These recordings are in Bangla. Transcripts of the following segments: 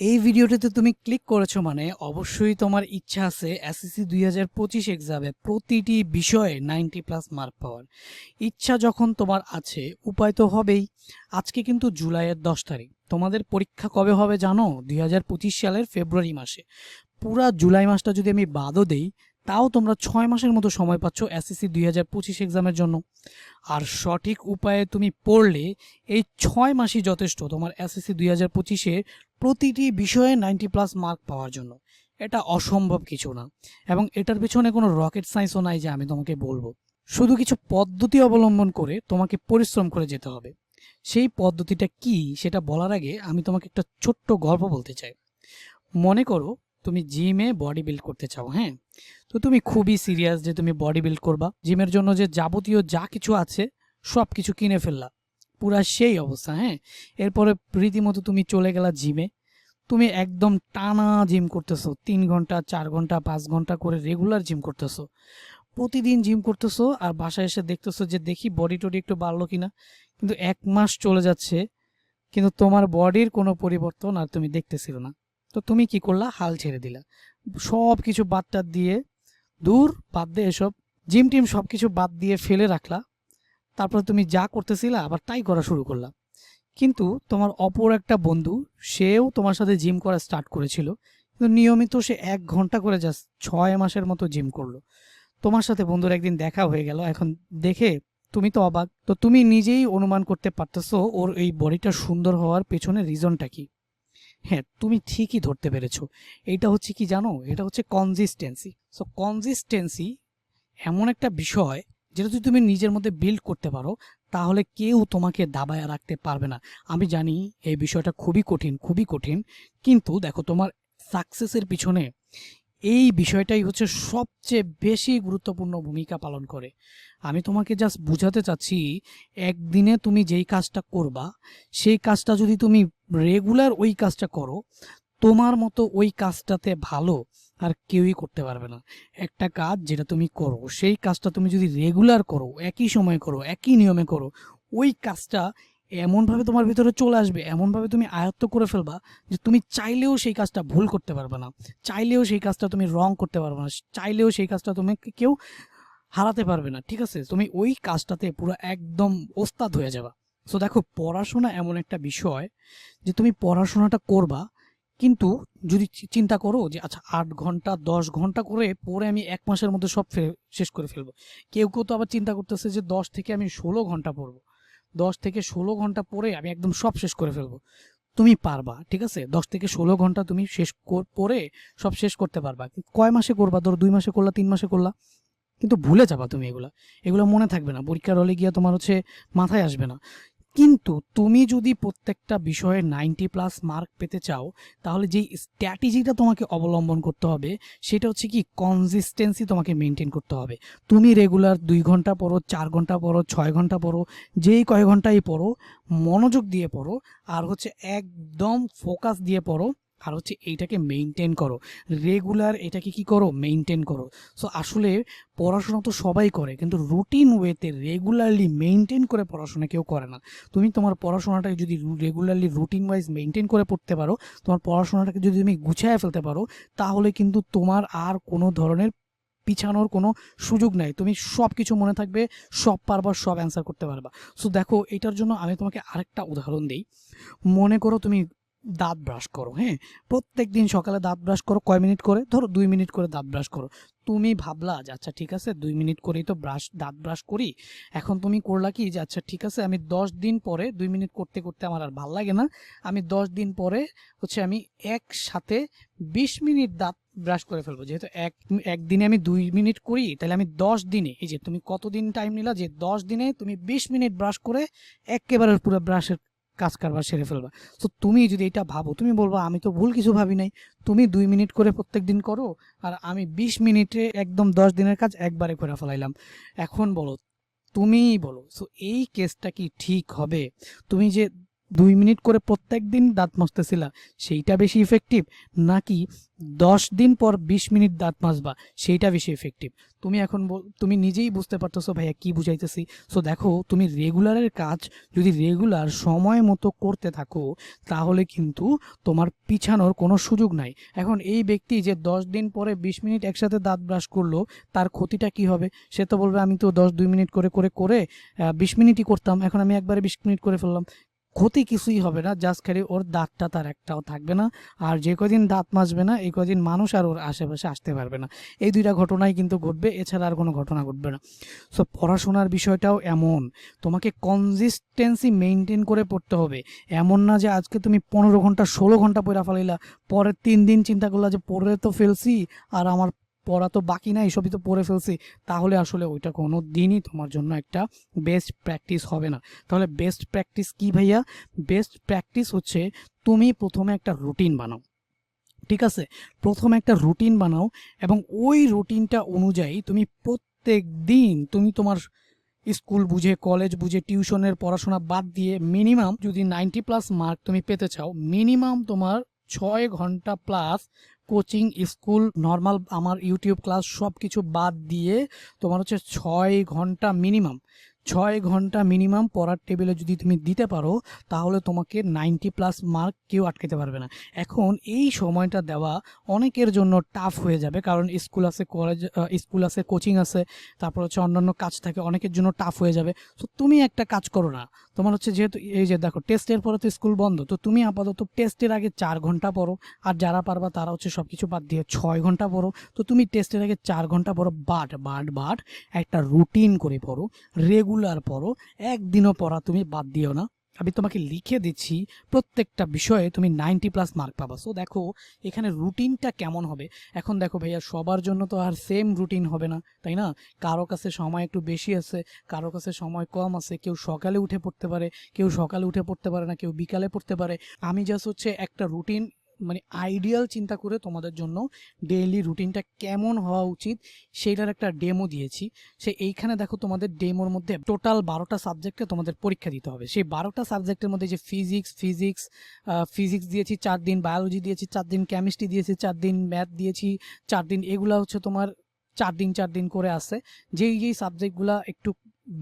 এই ভিডিওটিতে তুমি ক্লিক করেছ মানে অবশ্যই তোমার ইচ্ছা আছে এসএসসি দুই হাজার পঁচিশ এক্সামে প্রতিটি বিষয়ে নাইনটি প্লাস মার্ক পাওয়ার। ইচ্ছা যখন তোমার আছে, উপায় তো হবেই। আজকে কিন্তু জুলাইয়ের দশ তারিখ। তোমাদের পরীক্ষা কবে হবে জানো? দুই হাজার পঁচিশ সালের ফেব্রুয়ারি মাসে। পুরা জুলাই মাসটা যদি আমি বাদও দেই তাও তোমরা ছয় মাসের মতো সময় পাচ্ছ এসএসসি দুই হাজার পঁচিশ এক্সামের জন্য। আর সঠিক উপায়ে তুমি পড়লে এই ছয় মাসই যথেষ্ট তোমার এসএসসি দুই হাজার পঁচিশে প্রতিটি বিষয়ে নাইনটি প্লাস মার্ক পাওয়ার জন্য। এটা অসম্ভব কিছু না। এবং এটার পেছনে কোনো রকেট সায়েন্সও নাই যে আমি তোমাকে বলব। শুধু কিছু পদ্ধতি অবলম্বন করে তোমাকে পরিশ্রম করে যেতে হবে। সেই পদ্ধতিটা কি সেটা বলার আগে আমি তোমাকে একটা ছোট্ট গল্প বলতে চাই। মনে করো তুমি জিমে বডি বিল্ড করতে চাও হ্যাঁ? তো তুমি খুবই সিরিয়াস যে তুমি বডি বিল্ড করবা। জিমের জন্য যে যাবতীয় যা কিছু আছে সব কিছু কিনে ফেললা। পুরা সেই অবস্থা হ্যাঁ? এরপরে রীতিমতো তুমি চলে গেলা জিমে তুমি একদম টানা জিম করতেছো। তিন ঘণ্টা, চার ঘণ্টা, পাঁচ ঘণ্টা করে রেগুলার জিম করতেছো। প্রতিদিন জিম করতেছো আর বাসায় এসে দেখতেছো যে দেখি বডি টডি একটু বাড়লো কিনা। কিন্তু এক মাস চলে যাচ্ছে, কিন্তু তোমার বডির কোনো পরিবর্তন আর তুমি দেখতেছিল না। তো তুমি কি করলা? হাল ছেড়ে দিলা। সব কিছু বাদ টাদ দিয়ে, দূর, বাদ দিয়ে এসব। জিম টিম সব কিছু বাদ দিয়ে ফেলে রাখলা। তারপর তুমি যা করতেছিলা, আবার তাই করা শুরু করলা। কিন্তু তোমার অপর একটা বন্ধু, সেও তোমার সাথে জিম করা স্টার্ট করেছিল। কিন্তু নিয়মিত সে এক ঘণ্টা করে জাস্ট ছয় মাসের মতো জিম করল। তোমার সাথে বন্ধুর একদিন দেখা হয়ে গেল। এখন দেখে তুমি তো অবাক। তো তুমি নিজেই অনুমান করতে পারতেছো ওর এই বডিটা সুন্দর হওয়ার পেছনে রিজনটা কি? হ্যাঁ তুমি ঠিকই ধরতে পেরেছ। এটা হচ্ছে কি জানো? এটা হচ্ছে কনসিস্টেন্সি সো কনসিস্টেন্সি এমন একটা বিষয় যেটা যদি তুমি নিজের মধ্যে বিল্ড করতে পারো, তাহলে কেউ তোমাকে দাবায় রাখতে পারবে না। আমি জানি এই বিষয়টা খুবই কঠিন খুবই কঠিন। কিন্তু দেখো, তোমার সাকসেসের পিছনে এই বিষয়টাই হচ্ছে সবচেয়ে বেশি গুরুত্বপূর্ণ ভূমিকা পালন করে। আমি তোমাকে জাস্ট বুঝাতে চাচ্ছি, একদিনে তুমি যেই কাজটা করবা, সেই কাজটা যদি তুমি রেগুলার ওই কাজটা করো, তোমার মতো ওই কাজটাতে ভালো আর কেউই করতে পারবে না। একটা কাজ যেটা তুমি করো, সেই কাজটা তুমি যদি রেগুলার করো, একই সময় করো, একই নিয়মে করো, ওই কাজটা এমনভাবে তোমার ভিতরে চলে আসবে, এমনভাবে তুমি আয়ত্ত করে ফেলবা যে তুমি চাইলেও সেই কাজটা ভুল করতে পারবে না, চাইলেও সেই কাজটা তুমি রং করতে পারবে না, চাইলেও সেই কাজটা তুমি কেউ হারাতে পারবে না, ঠিক আছে? তুমি ওই কাজটাতে পুরো একদম ওস্তাদ হয়ে যাবা। সো দেখো, পড়াশোনা এমন একটা বিষয় যে তুমি পড়াশোনাটা করবা, কিন্তু যদি চিন্তা করো যে আচ্ছা আট ঘণ্টা, দশ ঘণ্টা করে পরে আমি এক মাসের মধ্যে সব শেষ করে ফেলব। কেউ কেউ তো আবার চিন্তা করতেছে যে দশ থেকে আমি ষোলো ঘণ্টা পড়ব। দশ থেকে ষোলো ঘণ্টা পরে আমি একদম সব শেষ করে ফেলব। তুমি পারবা, ঠিক আছে? দশ থেকে ষোলো ঘণ্টা তুমি শেষ পরে সব শেষ করতে পারবা। কয় মাসে করবা? ধরো দুই মাসে করলা, তিন মাসে করলা। কিন্তু ভুলে যাবা তুমি এগুলা। এগুলো মনে থাকবে না। পরীক্ষার হলে গিয়ে তোমার হচ্ছে মাথায় আসবে না। কিন্তু তুমি যদি প্রত্যেকটা বিষয়ে নাইনটি প্লাস মার্ক পেতে চাও, তাহলে যেই স্ট্র্যাটেজিটা তোমাকে অবলম্বন করতে হবে, সেটা হচ্ছে কি কনসিস্টেন্সি তোমাকে মেনটেন করতে হবে। তুমি রেগুলার দুই ঘণ্টা পড়ো, চার ঘণ্টা পড়ো, ছয় ঘণ্টা পড়ো, যেই কয় ঘন্টাই পড়ো, মনোযোগ দিয়ে পড়ো, আর হচ্ছে একদম ফোকাস দিয়ে পড়ো আর হচ্ছে এইটাকে মেনটেন করো। রেগুলার এটাকে কি করো? মেনটেন করো। সো আসলে পড়াশোনা তো সবাই করে, কিন্তু রুটিন ওয়েতে রেগুলারলি মেনটেন করে পড়াশোনা কেউ করে না। তুমি তোমার পড়াশোনাটাকে যদি রেগুলারলি রুটিন ওয়াইজ মেনটেন করে পড়তে পারো, তোমার পড়াশোনাটাকে যদি তুমি গুছিয়ে ফেলতে পারো, তাহলে কিন্তু তোমার আর কোনো ধরনের পিছানোর কোনো সুযোগ নাই। তুমি সব কিছু মনে থাকবে, সব পারবা, সব অ্যান্সার করতে পারবা। সো দেখো, এটার জন্য আমি তোমাকে আরেকটা উদাহরণ দিই। মনে করো তুমি দাঁত ব্রাশ করো হ্যাঁ? প্রত্যেক দিন সকালে দাঁত ব্রাশ করো, কয় মিনিট করে? ধরো দুই মিনিট করে দাঁত ব্রাশ করো। তুমি ভাবলা যে আচ্ছা ঠিক আছে, দুই মিনিট করেই তো ব্রাশ দাঁত ব্রাশ করি। এখন তুমি করলা কি যে আচ্ছা ঠিক আছে, আমি দশ দিন পরে, দুই মিনিট করতে করতে আমার আর ভালো লাগে না। আমি দশ দিন পরে হচ্ছে আমি একসাথে বিশ মিনিট দাঁত ব্রাশ করে ফেলব। যেহেতু এক, একদিনে আমি দুই মিনিট করি, তাহলে আমি দশ দিনে, এই যে, তুমি কতদিন টাইম নিলা যে, দশ দিনে তুমি বিশ মিনিট ব্রাশ করে একেবারে পুরো ব্রাশের কাজ কারবার সেরে ফেলবা। তো তুমি যদি এটা ভাবো, তুমি বলব, আমি তো ভুল কিছু ভাবি নাই। তুমি দুই মিনিট করে প্রত্যেক দিন করো, আর আমি বিশ মিনিটে একদম দশ দিনের কাজ একবারে করে ফেলাইলাম। এখন বলো, তুমিই বলো সো এই কেসটা কি ঠিক হবে? তুমি যে দুই মিনিট করে প্রত্যেক দিন দাঁত মাজতেছিলা, সেইটা বেশি ইফেক্টিভ নাকি দশ দিন পর বিশ মিনিট দাঁত মাজবা, সেইটা বেশি ইফেক্টিভ তুমি এখন তুমি নিজেই বুঝতে পারতেছো ভাইয়া কি বুঝাইতেছি? সো দেখো, তুমি রেগুলারের কাজ যদি রেগুলার সময় মতো করতে থাকো, তাহলে কিন্তু তোমার পিছানোর কোনো সুযোগ নাই। এখন এই ব্যক্তি যে দশ দিন পরে বিশ মিনিট একসাথে দাঁত ব্রাশ করল, তার ক্ষতিটা কি হবে? সে তো বলবে, আমি তো দশ, দুই মিনিট করে করে করে বিশ মিনিটই করতাম, এখন আমি একবারে বিশ মিনিট করে ফেললাম। ক্ষতি কিছুই হবে না জাস্ট খালি ওর দাঁতটা তার একটাও থাকবে না। আর যে কদিন দাঁত মাজবে না, এই কদিন মানুষ আর ওর আশেপাশে আসতে পারবে না। এই দুইটা ঘটনাই কিন্তু ঘটবে, এছাড়া আর কোনো ঘটনা ঘটবে না। সো পড়াশোনার বিষয়টাও এমন। তোমাকে কনসিস্টেন্সি মেনটেন করে পড়তে হবে। এমন না যে আজকে তুমি পনেরো ঘণ্টা, ষোলো ঘণ্টা পড়া ফেলাইলা, পরের তিন দিন চিন্তা করলা যে পড়ে তো ফেলছি, আর আমার পড়া তো বাকি না সবই তো পড়ে ফেলছি। তাহলে আসলে ওইটা কোনো দিনই তোমার জন্য একটা বেস্ট প্র্যাকটিস হবে না। তাহলে বেস্ট প্র্যাকটিস কি ভাইয়া? বেস্ট প্র্যাকটিস হচ্ছে তুমি প্রথমে একটা রুটিন বানাও। ঠিক আছে? প্রথমে একটা রুটিন বানাও এবং ওই রুটিনটা অনুযায়ী তুমি প্রত্যেক দিন তুমি তোমার স্কুল বুঝে কলেজ বুঝে টিউশনের পড়াশোনা বাদ দিয়ে মিনিমাম যদি নাইনটি প্লাস মার্ক তুমি পেতে চাও মিনিমাম তোমার ছয় ঘণ্টা প্লাস কোচিং, স্কুল, নর্মাল আমার ইউটিউব ক্লাস সব কিছু বাদ দিয়ে তোমার হচ্ছে ছয় ঘণ্টা মিনিমাম, ছয় ঘণ্টা মিনিমাম পড়ার টেবিলে যদি তুমি দিতে পারো, তাহলে তোমাকে নাইনটি প্লাস মার্ক কেউ আটকাতে পারবে না। এখন এই সময়টা দেওয়া অনেকের জন্য টাফ হয়ে যাবে, কারণ স্কুল আছে, কলেজ স্কুল আছে, কোচিং আছে, তারপর হচ্ছে অন্যান্য কাজ থাকে, অনেকের জন্য টাফ হয়ে যাবে। তো তুমি একটা কাজ করো না তোমার হচ্ছে যেহেতু এই যে দেখো টেস্টের পরে তো স্কুল বন্ধ, তো তুমি আপাতত টেস্টের আগে চার ঘণ্টা পড়ো, আর যারা পারবা তারা হচ্ছে সব কিছু বাদ দিয়ে ছয় ঘণ্টা পড়ো। তো তুমি টেস্টের আগে চার ঘণ্টা পড়ো, বাট বাট বাট একটা রুটিন করে পড়ো রেগুলার পড়ো, একদিনও পড়া তুমি বাদ দিও না। আমি তোমাকে লিখে দিচ্ছি প্রত্যেকটা বিষয়ে তুমি নাইনটি প্লাস মার্ক পাবা। সো দেখো, এখানে রুটিনটা কেমন হবে? এখন দেখো ভাইয়া, সবার জন্য তো আর সেম রুটিন হবে না, তাই না? কারও কাছে সময় একটু বেশি আছে, কারও কাছে সময় কম আছে, কেউ সকালে উঠে পড়তে পারে, কেউ সকালে উঠে পড়তে পারে না, কেউ বিকালে পড়তে পারে। আমি জাস্ট হচ্ছে একটা রুটিন মানে আইডিয়াল চিন্তা করে তোমাদের জন্য ডেইলি রুটিনটা কেমন হওয়া উচিত সেইটার একটা ডেমো দিয়েছি। সে এইখানে দেখো তোমাদের ডেমোর মধ্যে টোটাল বারোটা সাবজেক্টে তোমাদের পরীক্ষা দিতে হবে। সেই বারোটা সাবজেক্টের মধ্যে যে ফিজিক্স ফিজিক্স ফিজিক্স দিয়েছি চার দিন বায়োলজি দিয়েছি চার দিন কেমিস্ট্রি দিয়েছি চার দিন ম্যাথ দিয়েছি চার দিন, এগুলা হচ্ছে তোমার চার দিন চার দিন করে আছে যেই যেই সাবজেক্টগুলো একটু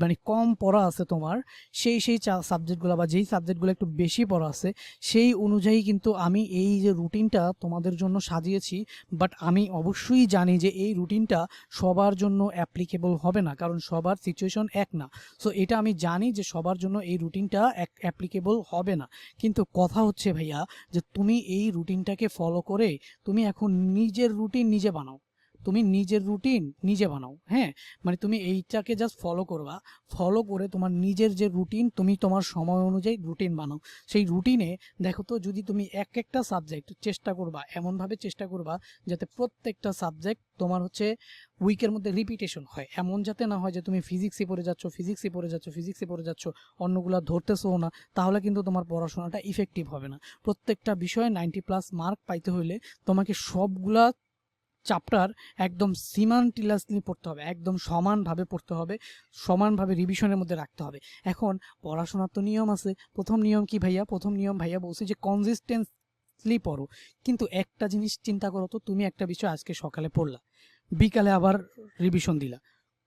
মানে কম পড়া আছে তোমার, সেই সেই সাবজেক্টগুলো বা যেই সাবজেক্টগুলো একটু বেশি পড়া আছে, সেই অনুযায়ী কিন্তু আমি এই যে রুটিনটা তোমাদের জন্য সাজিয়েছি বাট আমি অবশ্যই জানি যে এই রুটিনটা সবার জন্য অ্যাপ্লিকেবল হবে না, কারণ সবার সিচুয়েশন এক না। সো এটা আমি জানি যে সবার জন্য এই রুটিনটা অ্যাপ্লিকেবল হবে না। কিন্তু কথা হচ্ছে ভাইয়া, যে তুমি এই রুটিনটাকে ফলো করে তুমি এখন নিজের রুটিন নিজে বানাও। তুমি নিজের রুটিন নিজে বানাও হ্যাঁ? মানে তুমি এইটাকে জাস্ট ফলো করবা। ফলো করে তোমার নিজের যে রুটিন তুমি তোমার সময় অনুযায়ী রুটিন বানাও। সেই রুটিনে দেখো তো, যদি তুমি এক একটা সাবজেক্ট চেষ্টা করবা, এমনভাবে চেষ্টা করবা যাতে প্রত্যেকটা সাবজেক্ট তোমার হচ্ছে উইকের মধ্যে রিপিটেশন হয়। এমন যাতে না হয় যে তুমি ফিজিক্সে পড়ে যাচ্ছ ফিজিক্সে পড়ে যাচ্ছ ফিজিক্সে পড়ে যাচ্ছ, অন্যগুলা ধরতেছো না, তাহলে কিন্তু তোমার পড়াশোনাটা ইফেক্টিভ হবে না। প্রত্যেকটা বিষয়ে নাইনটি প্লাস মার্ক পাইতে হইলে তোমাকে সবগুলা চ্যাপ্টার একদম সিমান্টিলাসলি পড়তে হবে, একদম সমানভাবে পড়তে হবে, সমানভাবে রিভিশনের মধ্যে রাখতে হবে। এখন পড়াশোনার তো নিয়ম আছে, প্রথম নিয়ম কি ভাইয়া? প্রথম নিয়ম ভাইয়া বলছি যে কনসিস্টেন্সলি পড়ো। কিন্তু একটা জিনিস চিন্তা করো তো, তুমি একটা বিষয় আজকে সকালে পড়লা, বিকালে আবার রিভিশন দিলা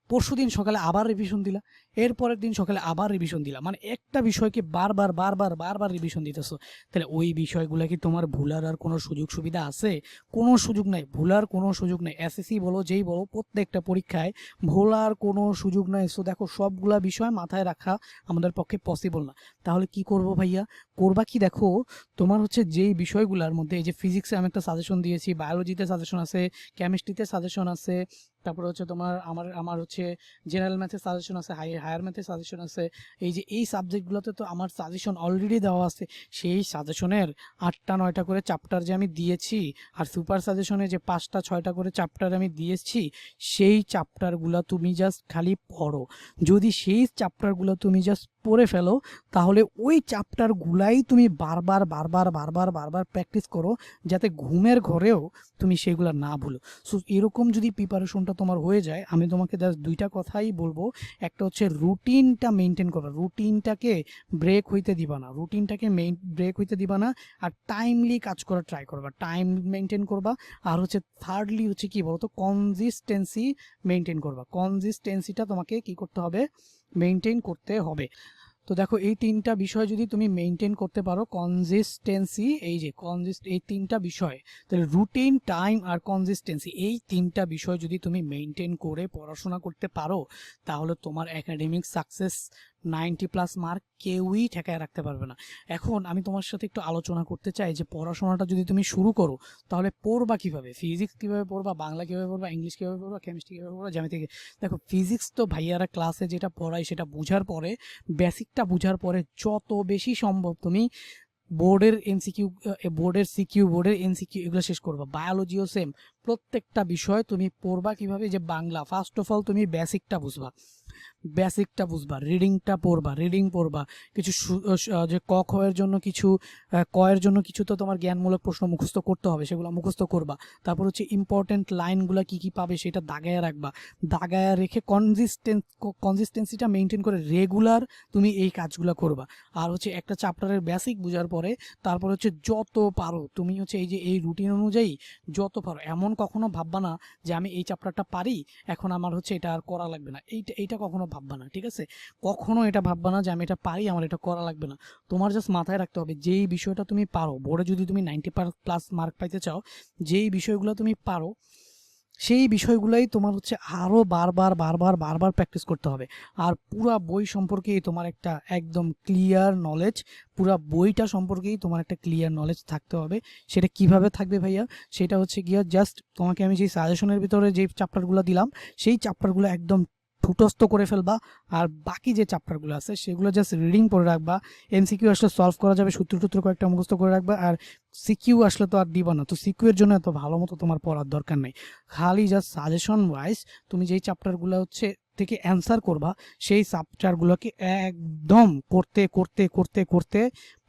পরশু দিন সকালে আবার রিভিশন দিলা এর পরের দিন সকালে আবার রিভিশন দিলাম। মানে একটা বিষয়কে বারবার বারবার বারবার রিভিশন দিতেছো। তাহলে ওই বিষয়গুলো কি তোমার ভুলার আর কোনো সুযোগ সুবিধা আছে? কোনো সুযোগ নাই। ভুলার কোনো সুযোগ নাই। এসএসসি বলো, যেই বলো, প্রত্যেকটা পরীক্ষায় ভোলার কোনো সুযোগ নাই। সো দেখো, সবগুলা বিষয় মাথায় রাখা আমাদের পক্ষে পসিবল না। তাহলে কি করব ভাইয়া? করবা কি দেখো, তোমার হচ্ছে যেই বিষয়গুলোর মধ্যে, এই যে ফিজিক্সে আমি একটা সাজেশন দিয়েছি বায়োলজিতে সাজেশন আছে কেমিস্ট্রিতে সাজেশন আছে, তারপরে হচ্ছে তোমার, আমার আমার হচ্ছে জেনারেল ম্যাথে সাজেশন আছে হাই হায়ার ম্যাথে সাজেশন আছে। এই যে এই সাবজেক্টগুলোতে তো আমার সাজেশন অলরেডি দেওয়া আছে। সেই সাজেশনের আটটা, নয়টা করে চ্যাপ্টার যে আমি দিয়েছি আর সুপার সাজেশনে যে পাঁচটা, ছয়টা করে চ্যাপ্টার আমি দিয়েছি, সেই চ্যাপ্টারগুলো তুমি জাস্ট খালি পড়ো। যদি সেই চ্যাপ্টারগুলো তুমি জাস্ট পড়ে ফেলো, তাহলে ওই চ্যাপ্টারগুলাই তুমি বারবার বারবার বারবার বারবার প্র্যাকটিস করো, যাতে ঘুমের ঘরেও তুমি সেগুলো না ভুলো। সো এরকম যদি প্রিপারেশনটা তোমার হয়ে যায়, আমি তোমাকে জাস্ট দুইটা কথাই বলব। একটা হচ্ছে রুটিনটা মেনটেন করবা রুটিনটাকে ব্রেক হইতে দিবা না। রুটিনটাকে মেইন ব্রেক হইতে দিবা না। আর টাইমলি কাজ করার ট্রাই করবা। টাইম মেনটেন করবা। আর হচ্ছে থার্ডলি হচ্ছে কি বলতো? কনসিস্টেন্সি মেনটেন করবা। কনসিস্টেন্সিটা তোমাকে কি করতে হবে? মেনটেন করতে হবে। তো দেখো, এই তিনটা বিষয় যদি তুমি মেনটেন করতে পারো কনসিস্টেন্সি এই যে কনজিস্ট এই তিনটা বিষয়, তাহলে রুটিন টাইম আর কনসিস্টেন্সি এই তিনটা বিষয় যদি তুমি মেনটেন করে পড়াশোনা করতে পারো, তাহলে তোমার academic success ninety plus mark কেউই ঠেকায় রাখতে পারবে না। এখন আমি তোমার সাথে একটু আলোচনা করতে চাই যে পড়াশোনাটা যদি তুমি শুরু করো, তাহলে পড়বা কীভাবে? ফিজিক্স কীভাবে পড়বা? বাংলা কীভাবে পড়বা? ইংলিশ কীভাবে পড়বা? কেমিস্ট্রি কীভাবে পড়বা? জ্যামিতি দেখো ফিজিক্স তো ভাইয়ারা ক্লাসে যেটা পড়ায় সেটা বোঝার পরে বেসিকটা বোঝার পরে যত বেশি সম্ভব তুমি বোর্ডের এমসিকিউ বোর্ডের সিকিউ বোর্ডের এমসিকিউ এগুলো শেষ করবা। বায়োলজিও সেম প্রত্যেকটা বিষয় তুমি পড়বা কীভাবে? যে বাংলা ফার্স্ট অফ অল তুমি বেসিকটা বুঝবা। বেসিকটা বুঝবা রিডিংটা পড়বা রিডিং পড়বা। কিছু যে ক খ এর জন্য কিছু আহ, ক এর জন্য কিছু তো তোমার জ্ঞানমূলক প্রশ্ন মুখস্থ করতে হবে সেগুলো মুখস্থ করবা। তারপর হচ্ছে ইম্পর্টেন্ট লাইনগুলো কি কি পাবে সেটা দাগায় রাখবা। দাগায় রেখে কনসিস্টেন্স কনসিস্টেন্সিটা মেনটেন করে রেগুলার তুমি এই কাজগুলো করবা। আর হচ্ছে একটা চ্যাপ্টারের বেসিক বোঝার পরে তারপর হচ্ছে যত পারো তুমি হচ্ছে এই যে এই রুটিন অনুযায়ী যত পারো এমন কখনো ভাববা না যে আমি এই চ্যাপ্টারটা পারি এখন আমার হচ্ছে এটা আর করা লাগবে না। এইটা এইটা কখনো ভাববা না, ঠিক আছে? কখনো এটা ভাববা না যে আমি এটা পারি, আমার এটা করা লাগবে না। তোমার জাস্ট মাথায় রাখতে হবে, যেই বিষয়টা তুমি পারো, বোর্ডে যদি তুমি নাইনটি প্লাস মার্ক পাইতে চাও, যেই বিষয়গুলো তুমি পারো, সেই বিষয়গুলোই তোমার হচ্ছে আরও বারবার বারবার বারবার প্র্যাকটিস করতে হবে। আর পুরা বই সম্পর্কেই তোমার একটা একদম ক্লিয়ার নলেজ পুরা বইটা সম্পর্কেই তোমার একটা ক্লিয়ার নলেজ থাকতে হবে। সেটা কীভাবে থাকবে ভাইয়া? সেটা হচ্ছে গিয়া জাস্ট তোমাকে আমি যেই সাজেশনের ভিতরে যে চ্যাপ্টারগুলো দিলাম, সেই চ্যাপ্টারগুলো একদম ঠুটস্থ করে ফেলবা। আর বাকি যে চ্যাপ্টারগুলো আছে, সেগুলো জাস্ট রিডিং করে রাখবা। এমসিকিউ আসলে সলভ করা যাবে সূত্র টুত্র কয়েকটা মুখস্থ করে রাখবা। আর সিকিউ আসলে তো আর দিবা না। তো সিকিউ এর জন্য এত ভালো মতো তোমার পড়ার দরকার নেই। খালি জাস্ট সাজেশন ওয়াইজ তুমি যেই চ্যাপ্টারগুলো হচ্ছে থেকে অ্যান্সার করবা, সেই চ্যাপ্টারগুলোকে একদম করতে করতে করতে করতে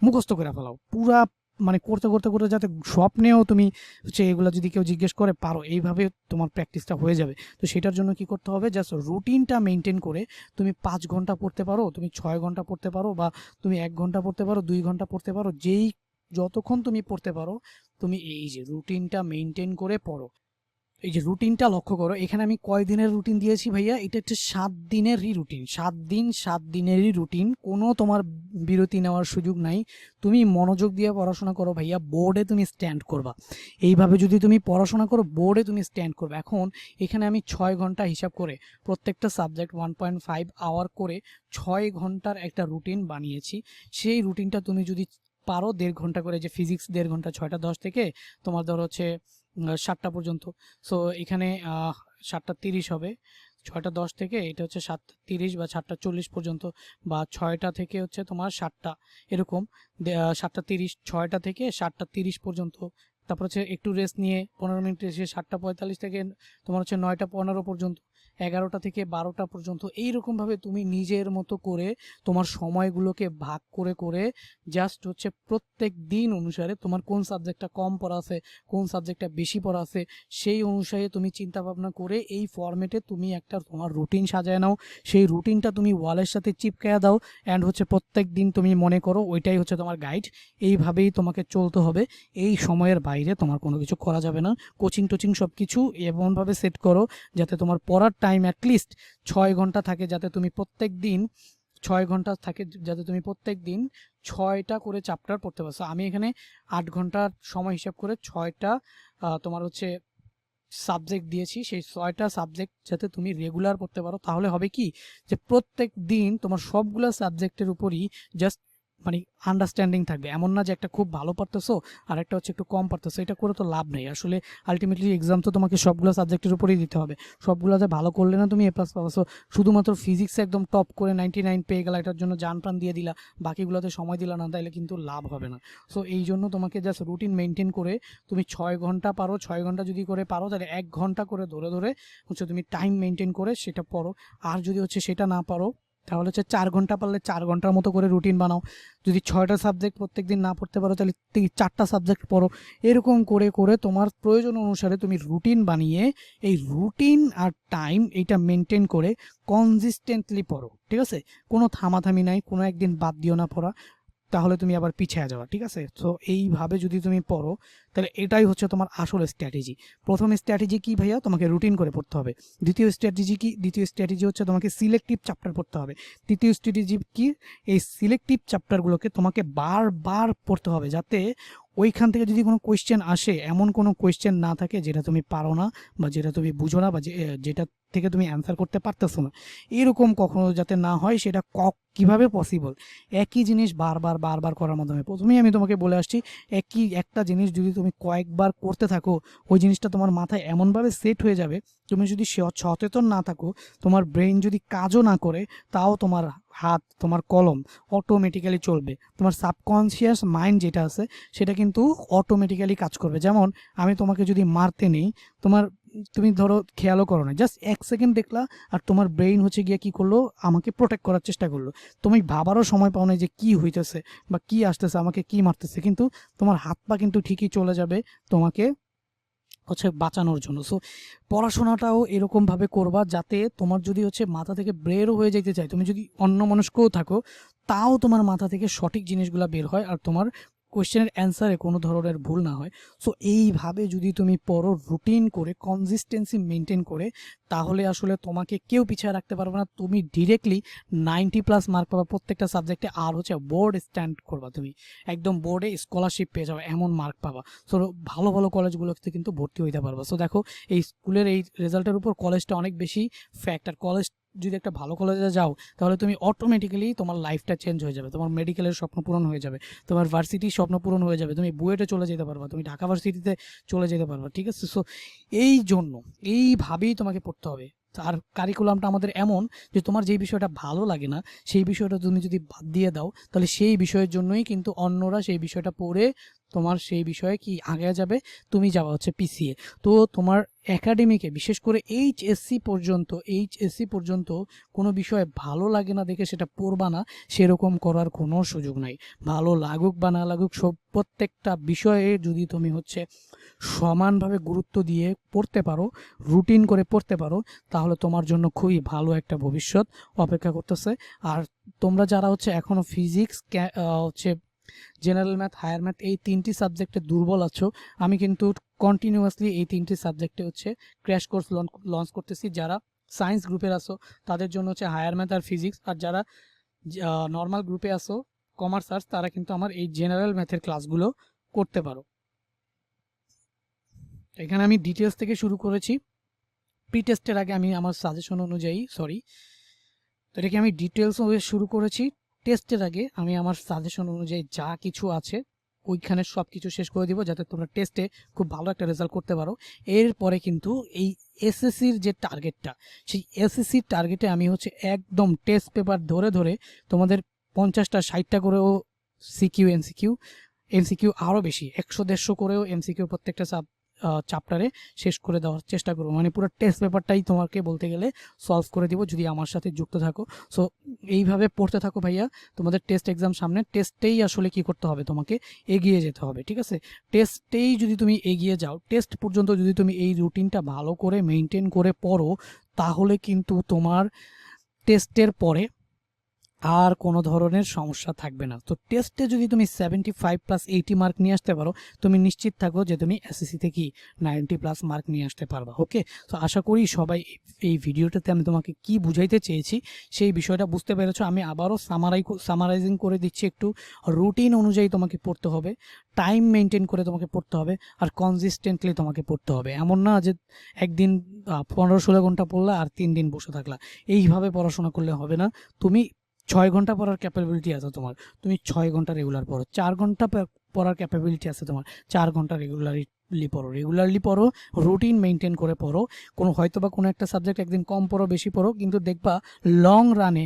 মুখস্থ করে ফেলাও। পুরা মানে করতে করতে করতে যাতে স্বপ্নেও তুমি হচ্ছে এগুলো যদি কেউ জিজ্ঞেস করে, পারো, এইভাবে তোমার প্র্যাকটিসটা হয়ে যাবে? তো সেটার জন্য কি করতে হবে? জাস্ট রুটিনটা মেনটেন করে তুমি পাঁচ ঘণ্টা পড়তে পারো, তুমি ছয় ঘণ্টা পড়তে পারো বা তুমি এক ঘণ্টা পড়তে পারো, দুই ঘণ্টা পড়তে পারো, যেই যতক্ষণ তুমি পড়তে পারো, তুমি এই যে রুটিনটা মেনটেন করে পড়ো। এই যে রুটিনটা লক্ষ্য করো, এখানে আমি কয় দিনের রুটিন দিয়েছি ভাইয়া? এটা হচ্ছে সাত দিনেরই রুটিন। সাত দিন, সাত দিনেরই রুটিন। কোনো তোমার বিরতি নেওয়ার সুযোগ নাই। তুমি মনোযোগ দিয়ে পড়াশোনা করো ভাইয়া, বোর্ডে তুমি স্ট্যান্ড করবা। এইভাবে যদি তুমি পড়াশোনা করো, বোর্ডে তুমি স্ট্যান্ড করবে। এখন এখানে আমি ছয় ঘণ্টা হিসাব করে প্রত্যেকটা subject one point five hour করে ছয় ঘণ্টার একটা রুটিন বানিয়েছি। সেই রুটিনটা তুমি যদি পারো, দেড় ঘণ্টা করে যে ফিজিক্স দেড় ঘণ্টা, ছয়টা দশ থেকে তোমার ধরো হচ্ছে সাতটা পর্যন্ত। সো এখানে সাতটা তিরিশ হবে। ছয়টা দশ থেকে এটা হচ্ছে সাতটা তিরিশ বা সাতটা চল্লিশ পর্যন্ত বা ছয়টা থেকে হচ্ছে তোমার সাতটা এরকম। সাতটা তিরিশ, ছয়টা থেকে সাতটা তিরিশ পর্যন্ত। তারপর হচ্ছে একটু রেস্ট নিয়ে পনেরো মিনিট এসে সাতটা পঁয়তাল্লিশ থেকে তোমার হচ্ছে নয়টা পনেরো পর্যন্ত। এগারোটা থেকে বারোটা পর্যন্ত এইরকমভাবে তুমি নিজের মতো করে তোমার সময়গুলোকে ভাগ করে করে জাস্ট হচ্ছে প্রত্যেক দিন অনুসারে তোমার কোন সাবজেক্টটা কম পড়া আছে, কোন সাবজেক্টটা বেশি পড়া আছে, সেই অনুসারে তুমি চিন্তা ভাবনা করে এই ফরম্যাটে তুমি একটা তোমার রুটিন সাজায় নাও। সেই রুটিনটা তুমি ওয়ালের সাথে চিপকায়া দাও অ্যান্ড হচ্ছে প্রত্যেক দিন তুমি মনে করো ওইটাই হচ্ছে তোমার গাইড এইভাবেই তোমাকে চলতে হবে। এই সময়ের বাইরে তোমার কোনো কিছু করা যাবে না। কোচিং টোচিং সব কিছু এমনভাবে সেট করো যাতে তোমার পড়ার টাইম অ্যাটলিস্ট ছয় ঘণ্টা থাকে যাতে তুমি প্রত্যেক দিন, ছয় ঘণ্টা থাকে যাতে তুমি প্রত্যেক দিন ছয়টা করে চ্যাপ্টার পড়তে পারছ আমি এখানে আট ঘণ্টার সময় হিসাব করে ছয়টা তোমার হচ্ছে সাবজেক্ট দিয়েছি। সেই ছয়টা সাবজেক্ট যাতে তুমি রেগুলার পড়তে পারো, তাহলে হবে কি? যে প্রত্যেক দিন তোমার সবগুলো সাবজেক্টের উপরই জাস্ট মানে আন্ডারস্ট্যান্ডিং থাকবে। এমন না যে একটা খুব ভালো পারতেছো আর একটা হচ্ছে একটু কম পারতেছো। এটা করে তো লাভ নেই। আসলে আলটিমেটলি এক্সাম তো তোমাকে সবগুলো সাবজেক্টের উপরেই দিতে হবে। সবগুলোতে ভালো করলে না তুমি এ প্লাস পাবো। So, শুধুমাত্র ফিজিক্সে একদম টপ করে নাইনটি নাইন পেয়ে গেলে এটার জন্য যান প্রাণ দিয়ে দিলা বাকিগুলোতে সময় দিলা না তাইলে কিন্তু লাভ হবে না। সো এই জন্য তোমাকে জাস্ট রুটিন মেনটেন করে তুমি ছয় ঘণ্টা পারো। ছয় ঘণ্টা যদি করে পারো তাহলে এক ঘণ্টা করে ধরে ধরে হচ্ছে তুমি টাইম মেনটেন করে সেটা পড়ো। আর যদি হচ্ছে সেটা না পারো তাহলে হচ্ছে চার ঘণ্টা পারলে চার ঘণ্টার মতো করে রুটিন বানাও। যদি ছয়টা সাবজেক্ট প্রত্যেক দিন না পড়তে পারো, তাহলে চারটা সাবজেক্ট পড়ো। এরকম করে করে তোমার প্রয়োজন অনুসারে তুমি রুটিন বানিয়ে এই রুটিন আর টাইম এইটা মেনটেন করে কনসিস্টেন্টলি পড়ো, ঠিক আছে? কোনো থামাথামি নাই, কোনো একদিন বাদ দিও না পড়া। তাহলে তুমি আবার পিছিয়ে যাওয়া ঠিক আছে? তো এইভাবে যদি তুমি পড়ো তাহলে এটাই হচ্ছে তোমার আসল স্ট্র্যাটেজি প্রথম স্ট্র্যাটেজি কি ভাইয়া? তোমাকে রুটিন করে পড়তে হবে। দ্বিতীয় স্ট্র্যাটেজি কি? দ্বিতীয় স্ট্র্যাটেজি হচ্ছে তোমাকে সিলেক্টিভ চ্যাপ্টার পড়তে হবে। তৃতীয় স্ট্র্যাটেজি কি? এই সিলেক্টিভ চ্যাপ্টারগুলোকে তোমাকে বারবার পড়তে হবে যাতে ওইখান থেকে যদি কোনো কোয়েশ্চেন আসে, এমন কোনো কোয়েশ্চেন না থাকে যেটা তুমি পারো না বা যেটা তুমি বুঝো না বা যেটা থেকে তুমি অ্যান্সার করতে পারতেছো না। এরকম কখনো যাতে না হয় সেটা ক, কীভাবে পসিবল একই জিনিস বারবার বারবার করার মাধ্যমে। প্রথমেই আমি তোমাকে বলে আসছি, একই একটা জিনিস যদি তুমি কয়েকবার করতে থাকো, ওই জিনিসটা তোমার মাথায় এমনভাবে সেট হয়ে যাবে, তুমি যদি সচেতন না থাকো, তোমার ব্রেন যদি কাজও না করে, তাও তোমার হাত, তোমার কলম অটোমেটিক্যালি চলবে। তোমার সাবকনসিয়াস মাইন্ড যেটা আছে, সেটা কিন্তু অটোমেটিক্যালি কাজ করবে। যেমন, আমি তোমাকে যদি মারতে নেই, তোমার তুমি ধরো খেয়ালও করো না। জাস্ট এক সেকেন্ড দেখলা আর তোমার ব্রেইন হচ্ছে গিয়ে কি করল? আমাকে প্রোটেক্ট করার চেষ্টা করল। তুমি ভাবারও সময় পাও না যে কি হইতেছে বা কি আসতেছে, আমাকে কি মারতেছে। কিন্তু তোমার হাত পা কিন্তু ঠিকই চলে যাবে তোমাকে হচ্ছে বাঁচানোর জন্য। সো পড়াশোনাটাও এরকমভাবে করবা যাতে তোমার যদি হচ্ছে মাথা থেকে ব্রেরও হয়ে যেতে চায়, তুমি যদি অন্য মনস্কও থাকো, তাও তোমার মাথা থেকে সঠিক জিনিসগুলো বের হয় আর তোমার কোয়েশ্চেনের অ্যান্সারে কোনো ধরনের ভুল না হয়। সো এইভাবে যদি তুমি পড়ো রুটিন করে কনসিস্টেন্সি মেনটেন করে, তাহলে আসলে তোমাকে কেউ পিছিয়ে রাখতে পারবে না। তুমি ডিরেক্টলি নাইনটি প্লাস মার্ক পাবা প্রত্যেকটা সাবজেক্টে আর হচ্ছে বোর্ড স্ট্যান্ড করবা তুমি। একদম বোর্ডে স্কলারশিপ পেয়ে যাবে, এমন মার্ক পাবা। সো ভালো ভালো কলেজগুলোতে কিন্তু ভর্তি হইতে পারবা। সো দেখো, এই স্কুলের এই রেজাল্টের উপর কলেজটা অনেক বেশি ফ্যাক্টর কলেজ যদি একটা ভালো কলেজে যাও, তাহলে তুমি অটোমেটিক্যালি তোমার লাইফটা চেঞ্জ হয়ে যাবে। তোমার মেডিকেলের স্বপ্ন পূরণ হয়ে যাবে। তোমার ভার্সিটির স্বপ্ন পূরণ হয়ে যাবে। তুমি বুয়েটে চলে যেতে পারবা, তুমি ঢাকা ভার্সিটিতে চলে যেতে পারবা, ঠিক আছে? সো এই জন্য, এইভাবেই তোমাকে পড়তে হবে। আর কারিকুলামটা আমাদের এমন যে তোমার যেই বিষয়টা ভালো লাগে না, সেই বিষয়টা তুমি যদি বাদ দিয়ে দাও, তাহলে সেই বিষয়ের জন্যই কিন্তু অন্যরা সেই বিষয়টা পড়ে তোমার সেই বিষয়ে কি আগে যাবে? তুমি যাওয়া হচ্ছে পিসিএ তো তোমার একাডেমিকে বিশেষ করে এইচএসসি পর্যন্ত এইচএসসি পর্যন্ত কোনো বিষয়ে ভালো লাগে না দেখে সেটা পড়বা না, সেরকম করার কোনো সুযোগ নাই। ভালো লাগুক বা না লাগুক, সব প্রত্যেকটা বিষয়ে যদি তুমি হচ্ছে সমানভাবে গুরুত্ব দিয়ে পড়তে পারো রুটিন করে পড়তে পারো, তাহলে তোমার জন্য খুবই ভালো একটা ভবিষ্যৎ অপেক্ষা করতেছে। আর তোমরা যারা হচ্ছে এখনও ফিজিক্স হচ্ছে জেনারেল ম্যাথ, হায়ার ম্যাথ, এই তিনটি সাবজেক্টে দুর্বল আছো। আমি কিন্তু কন্টিনিউয়াসলি এই তিনটি সাবজেক্টে হচ্ছে ক্র্যাশ কোর্স লঞ্চ করতেছি। যারা সায়েন্স গ্রুপের আসো তাদের জন্য হচ্ছে হায়ার ম্যাথ আর ফিজিক্স আর যারা নর্মাল গ্রুপে আসো কমার্স আর্টস তারা কিন্তু আমার এই জেনারেল ম্যাথের ক্লাসগুলো করতে পারো। এখানে আমি ডিটেলস থেকে শুরু করেছি। প্রি টেস্টের আগে আমি আমার সাজেশন অনুযায়ী সরি তো এটাকে আমি ডিটেলস শুরু করেছি। টেস্টের আগে আমি আমার সাজেশন অনুযায়ী যা কিছু আছে, ওইখানে সব কিছু শেষ করে দিব যাতে তোমরা টেস্টে খুব ভালো একটা রেজাল্ট করতে পারো। এরপরে কিন্তু এই এসএসসির যে টার্গেটটা সেই এসএসসির টার্গেটে আমি হচ্ছে একদম টেস্ট পেপার ধরে ধরে তোমাদের পঞ্চাশটা, ষাটটা করেও সিকিউ এনসিকিউ এমসিকিউ আরও বেশি, একশো, দেড়শো করেও এমসিকিউ প্রত্যেকটা সাব চ্যাপ্টারে শেষ করে দেওয়ার চেষ্টা করব। মানে পুরো টেস্ট পেপারটাই তোমাকে বলতে গেলে সলভ করে দিব যদি আমার সাথে যুক্ত থাকো। সো এইভাবে পড়তে থাকো ভাইয়া। তোমাদের টেস্ট এক্সাম সামনে। টেস্টেই আসলে কি করতে হবে? তোমাকে এগিয়ে যেতে হবে, ঠিক আছে? টেস্টেই যদি তুমি এগিয়ে যাও টেস্ট পর্যন্ত যদি তুমি এই রুটিনটা ভালো করে মেনটেন করে পড়ো, তাহলে কিন্তু তোমার টেস্টের পরে আর কোনো ধরনের সমস্যা থাকবে না। তো টেস্টে যদি তুমি seventy five plus eighty mark নিয়ে আসতে পারো, তুমি নিশ্চিত থাকো যে তুমি এসএসসিতে কি নাইনটি প্লাস মার্ক নিয়ে আসতে পারবা ওকে তো আশা করি সবাই এই ভিডিওটাতে আমি তোমাকে কি বুঝাইতে চেয়েছি, সেই বিষয়টা বুঝতে পেরেছ। আমি আবারও সামারাই সামারাইজিং করে দিচ্ছি একটু। রুটিন অনুযায়ী তোমাকে পড়তে হবে টাইম মেনটেন করে তোমাকে পড়তে হবে, আর কনসিস্টেন্টলি তোমাকে পড়তে হবে। এমন না যে একদিন পনেরো ষোলো ঘণ্টা পড়লা আর তিন দিন বসে থাকলা। এইভাবে পড়াশোনা করলে হবে না। তুমি ছয় ঘণ্টা পড়ার ক্যাপাবিলিটি আছে তোমার। তুমি ছয় ঘণ্টা রেগুলার পড়ো। চার ঘণ্টা পড়ার ক্যাপাবিলিটি আছে তোমার। চার ঘণ্টা রেগুলারলি পড়ো। রেগুলারলি পড়ো রুটিন মেনটেন করে পড়ো। কোনো হয়তো বা কোনো একটা সাবজেক্ট একদিন কম পড়ো, বেশি পড়ো, কিন্তু দেখবা লং রানে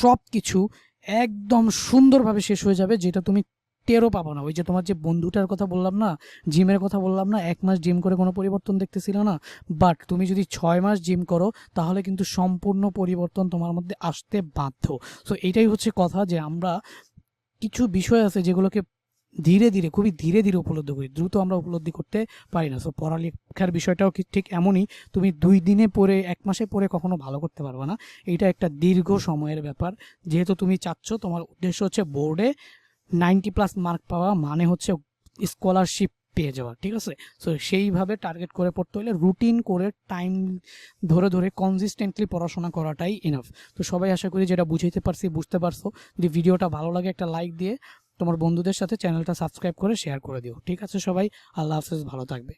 সব কিছু একদম সুন্দরভাবে শেষ হয়ে যাবে, যেটা তুমি টেরও পাবো না। ওই যে তোমার যে বন্ধুটার কথা বললাম না, জিমের কথা বললাম না, এক মাস জিম করে কোনো পরিবর্তন দেখতেছিল না? বাট তুমি যদি ছয় মাস জিম করো, তাহলে কিন্তু সম্পূর্ণ পরিবর্তন তোমার মধ্যে আসতে বাধ্য। সো এইটাই হচ্ছে কথা যে আমরা কিছু বিষয় আছে যেগুলোকে ধীরে ধীরে, খুবই ধীরে ধীরে উপলব্ধি করি। দ্রুত আমরা উপলব্ধি করতে পারি না। সো পড়ালেখার বিষয়টাও ঠিক এমনই? তুমি দুই দিনে পড়ে, এক মাসে পড়ে কখনো ভালো করতে পারবে না। এটা একটা দীর্ঘ সময়ের ব্যাপার। যেহেতু তুমি চাচ্ছ, তোমার উদ্দেশ্য হচ্ছে বোর্ডে নাইনটি প্লাস মার্ক পাওয়া মানে হচ্ছে স্কলারশিপ পেয়ে যাওয়া, ঠিক আছে? সো সেইভাবে টার্গেট করে পড়তে হলে রুটিন করে টাইম ধরে ধরে কনসিস্টেন্টলি পড়াশোনা করাটাই ইনাফ তো সবাই আশা করি যেটা বুঝাইতে পারছি, বুঝতে পারছ। যদি ভিডিওটা ভালো লাগে একটা লাইক দিয়ে তোমার বন্ধুদের সাথে চ্যানেলটা সাবস্ক্রাইব করে শেয়ার করে দিও, ঠিক আছে সবাই? আল্লাহ হাফেজ, ভালো থাকবে।